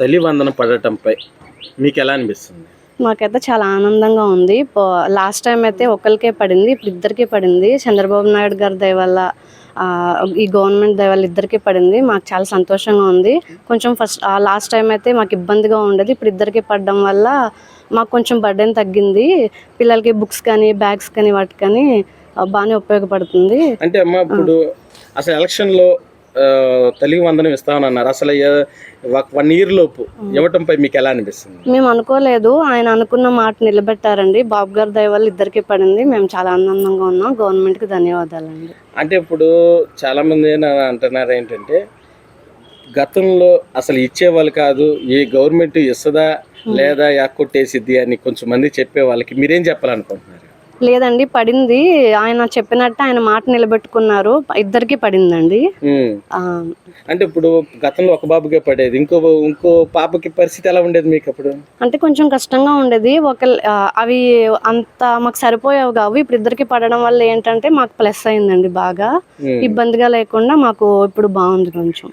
తల్లి వందన పడటంపై మీకు ఎలా అనిపిస్తుంది? మాకైతే చాలా ఆనందంగా ఉంది. లాస్ట్ టైం అయితే ఒకరికే పడింది ఇప్పుడు ఇద్దరికీ పడింది. చంద్రబాబు నాయుడు గారి దయ వల్ల ఈ గవర్నమెంట్ దయ వల్ల ఇద్దరికీ పడింది. మాకు చాలా సంతోషంగా ఉంది. కొంచెం ఫస్ట్ లాస్ట్ టైం అయితే మాకు ఇబ్బందిగా ఉండేది. ఇప్పుడు ఇద్దరికి పడడం వల్ల మాకు కొంచెం బర్డెన్ తగ్గింది. పిల్లలకి బుక్స్ కానీ బ్యాగ్స్ కానీ వాటికి కానీ బాగానే ఉపయోగపడుతుంది. అంటే అమ్మ ఇప్పుడు అసలు ఎలక్షన్లో ఆ, తల్లి వందనం ఇస్తామన్నారు అసలు వన్ ఇయర్ లోపు ఇవ్వటంపై మీకు ఎలా అనిపిస్తుంది? మేము అనుకోలేదు. ఆయన అనుకున్న మాట నిలబెట్టారండి. బాబు గారి దయ వల్ల ఇద్దరికి పడింది. మేము చాలా ఆనందంగా ఉన్నాం. గవర్నమెంట్కి ధన్యవాదాలండి. అంటే ఇప్పుడు చాలా మంది ఏన- అంటున్నారు ఏంటంటే గతంలో అసలు ఇచ్చేవాళ్ళు కాదు ఈ గవర్నమెంట్ ఇస్తుందా లేదా కొట్టేసిద్ది అని కొంచెం మంది చెప్పే వాళ్ళకి మీరేం చెప్పాలనుకుంటున్నారు? లేదండి పడింది. ఆయన చెప్పినట్టు ఆయన మాట నిలబెట్టుకున్నారు. ఇద్దరికి పడిందండి. అంటే ఇప్పుడు గతంలో ఒక బాబుకే పడేది. ఇంకో ఇంకో పాపకి పరిస్థితి ఎలా ఉండేది మీకు అప్పుడు? అంటే కొంచెం కష్టంగా ఉండేది. ఒక అవి అంత మాకు సరిపోయావు కావు. ఇప్పుడు ఇద్దరికి పడడం వల్ల ఏంటంటే మాకు ప్లస్ అయిందండి బాగా. ఇబ్బందిగా లేకుండా మాకు ఇప్పుడు బాగుంది కొంచెం.